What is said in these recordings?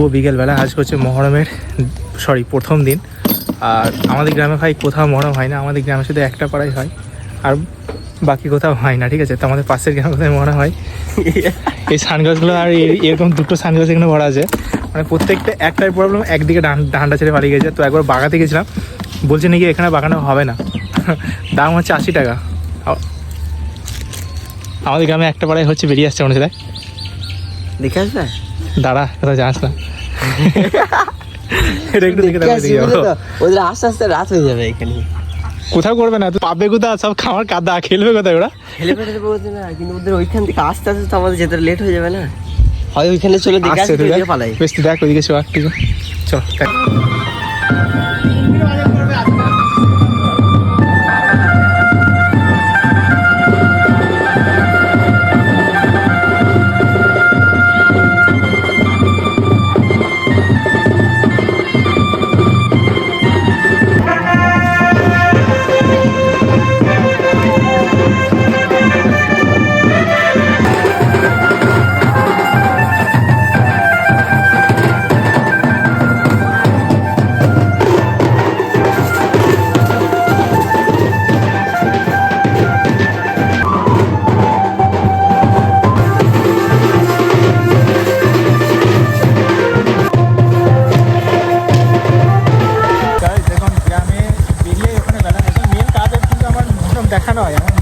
শুভ বিকেলবেলা। আজ হচ্ছে মহরমের, সরি, প্রথম দিন। আর আমাদের গ্রামে ভাই কোথাও মহরম হয় না, আমাদের গ্রামে শুধু একটা পাড়াই হয়। আর বাকি কোথাও হয় না, ঠিক আছে? তো আমাদের পাশের গ্রামে কোথায় মহরম হয়? এই সানগ্লাসগুলো আর এরকম দুটো সানগ্লাস এখানে ভরা আছে। মানে প্রত্যেকটা একটাই প্রবলেম একদিকে ডান ডান্ডা ছেড়ে পালিয়ে গেছে। তো একবার বাগাতে গেছিলাম। বলছে নাকি এখানে বাগানো হবে না। দাম হচ্ছে আশি টাকা। আমাদের গ্রামে একটা পাড়ায় হচ্ছে বেরিয়ে আসছে মনে দেখে আসবে? দাঁড়া কোথাও যাস না। এটা একটু দেখে? ওদের আস্তে আস্তে রাত হয়ে যাবে এখানে। কোথাও করবে না তো পাবে কোথাও সব খাবার কাদা খেলবে কোথায় ওরা? ফেলে না কিন্তু ওদের ওইখান থেকে আস্তে আস্তে তো আমাদের যেতে লেট হয়ে যাবে না। হয় ওইখানে চলে দেখে পালাই। বেশ দেখ ওইদিকে শো একটু চ দেখ। আমার মোটাম দেখা নয়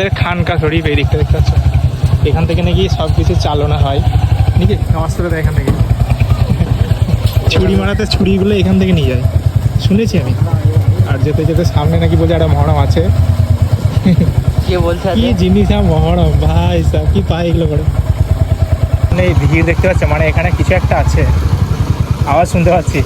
এনাদের খানকা শরীফ এই দিকটা দেখতে পাচ্ছ? এখান থেকে নাকি সব কিছু চালনা হয়। নাকি? দেয় এখান থেকে। ছুরি মারাতে ছুরিগুলো এখান থেকে নিয়ে যায়। শুনেছি আমি। আর যেতে যেতে সামনে নাকি বলছে একটা মহরম আছে। কে বলছে কি জিনিস আর মহরম? ভাই সব কি পায় এগুলো করে মানে এই ভিড় দেখতে পাচ্ছে? মানে এখানে কিছু একটা আছে। আওয়াজ শুনতে পাচ্ছি।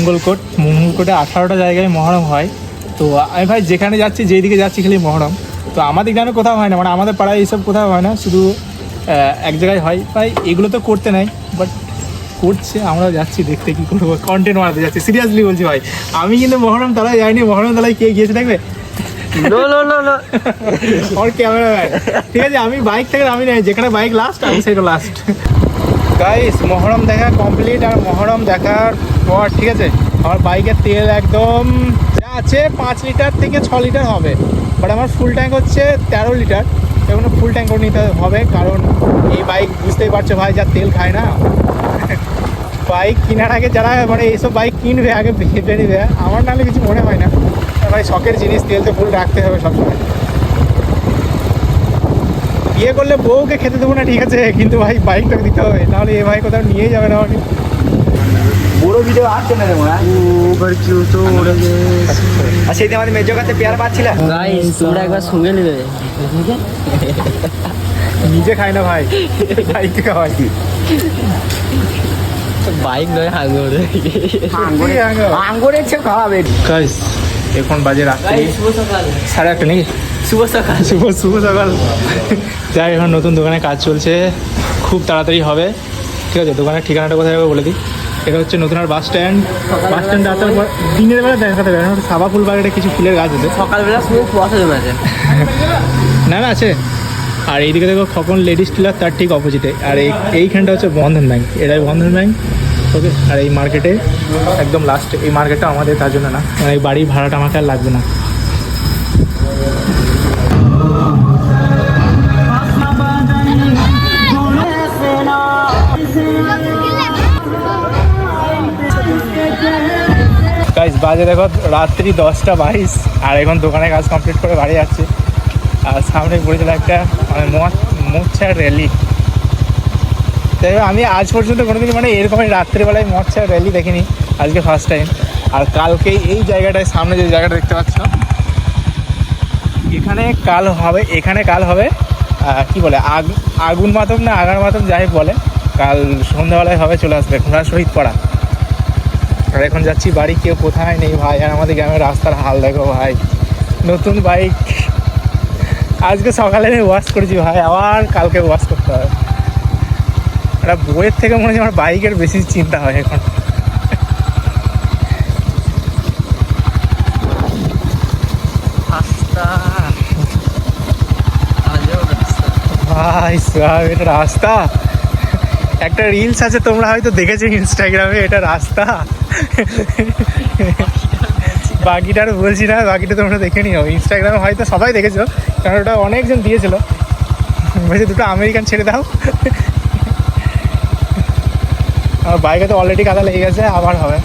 মঙ্গলকোট মঙ্গলকোটে আঠারোটা জায়গায় মহরম হয়। তো আমি ভাই যেখানে যাচ্ছি যেদিকে যাচ্ছি খালি মহরম। তো আমাদের গ্রামে কোথাও হয় না মানে আমাদের পাড়ায় এইসব কোথাও হয় না। শুধু এক জায়গায় হয়। ভাই এগুলো তো করতে নাই বাট করছে আমরা যাচ্ছি দেখতে কি করব কন্টেন্ট বানাতে যাচ্ছি। সিরিয়াসলি বলছি ভাই আমি কিন্তু মহরম তালায় যাইনি মহরম তালায় কে গিয়েছে দেখবে? No no no no camera ঠিক আছে আমি বাইক থেকে আমি নাই যেখানে বাইক লাস্ট আমি সেটা লাস্ট গাইস মহরম দেখা কমপ্লিট আর মহরম দেখার পর ঠিক আছে? আমার বাইকের তেল একদম যা আছে পাঁচ লিটার থেকে ছ লিটার হবে। বাট আমার ফুল ট্যাঙ্ক হচ্ছে তেরো লিটার। এখন ফুল ট্যাঙ্ক নিতে হবে, কারণ এই বাইক বুঝতেই পারছ ভাই, যা তেল খায় না। বাইক কেনার আগে যারা মানে এইসব বাইক কিনবে, আগে ভেবে নিবে। আমার নাহলে কিছু মনে হয় না। ভাই, শখের জিনিস, তেল তো ফুল রাখতে হবে সবসময়। বিয়ে করলে বউকে খেতে দেবো না, ঠিক আছে, কিন্তু ভাই বাইকটা দিতে হবে। নাহলে এ ভাই কোথাও নিয়েই যাবে না আমাকে। বড় ভিডিও আসছে না মোরা ওভার কিউ তো উড়ে আর সেইদিন আমাদের মেজো কাছে পেয়ার পাচ্ছিলাম। গাইস তোমরা একবার সঙ্গে নেবে। নিজে খায় না ভাই। বাইককে খাওয়াই? বাইক নয় হাঙ্গর। আঙ্গুরের চেয়ে খাওয়াবে গাইস এখন বাজে রাত্রি। সাড়ে একটা নাকি? শুভ সকাল। শুভ শুভ সকাল। যাই এখন নতুন দোকানে কাজ চলছে। খুব তাড়াতাড়ি হবে। ঠিক আছে দোকানের ঠিকানাটা কোথায় বলে দিই। এটা হচ্ছে নতুন আর বাস স্ট্যান্ড। বাস স্ট্যান্ড আসার পর দিনের বেলা দেখাতে পারে সাবা ফুল বাগানে কিছু ফুলের গাছ আছে। সকালবেলা শুনে কুয়াশা জমে আছে না না আছে। আর এইদিকে দেখো খপন লেডিস টিলার তার ঠিক অপোজিটে আর এই এইখানটা হচ্ছে বন্ধন ব্যাংক। এটাই বন্ধন ব্যাংক। ওকে আর এই মার্কেটে একদম লাস্টে এই মার্কেটটা আমাদের তার জন্য না। মানে এই বাড়ির ভাড়াটা আমাকে আর লাগবে না। বাজে দেখো, রাত্রি দশটা বাইশ, আর এখন দোকানে কাজ কমপ্লিট করে বাড়ি যাচ্ছে। আর সামনে পড়েছিল একটা মানে মোচ্ছার র্যালি তাই আমি আজ পর্যন্ত কোনোদিন মানে এরকমই রাত্রিবেলায় মোচ্ছার র্যালি দেখিনি, আজকে ফার্স্ট টাইম আর কালকে এই জায়গাটায়, সামনে যে জায়গাটা দেখতে পাচ্ছ, এখানে কাল হবে, এখানে কাল হবে কি বলে, আগ, আগুন মাতম না আগার মাতম যাই বলে, কাল সন্ধ্যাবেলায় হবে, চলে আসবে ঘোড়া শহীদ পাড়া। আর এখন যাচ্ছি বাড়ি কেউ কোথায় নেই ভাই আর আমাদের গ্রামের রাস্তার হাল দেখো ভাই। নতুন বাইক আজকে সকালে আমি ওয়াশ করেছি ভাই আবার কালকে ওয়াশ করতে হবে। একটা বইয়ের থেকে মনে হচ্ছে আমার বাইকের বেশি চিন্তা হয় এখন। ভাই সাহেব এটা রাস্তা? একটা রিলস আছে, তোমরা হয়তো দেখেছ ইনস্টাগ্রামে এটা রাস্তা। বাকিটা আর বলছি না, বাকিটা তোমরা দেখে নিও। ইনস্টাগ্রামে হয়তো সবাই দেখেছ, কারণ ওটা অনেকজন দিয়েছিল। বলছে, দুটো আমেরিকান ছেড়ে দাও। আমার বাইকে তো অলরেডি কাদা লেগে গেছে, আবার হবে।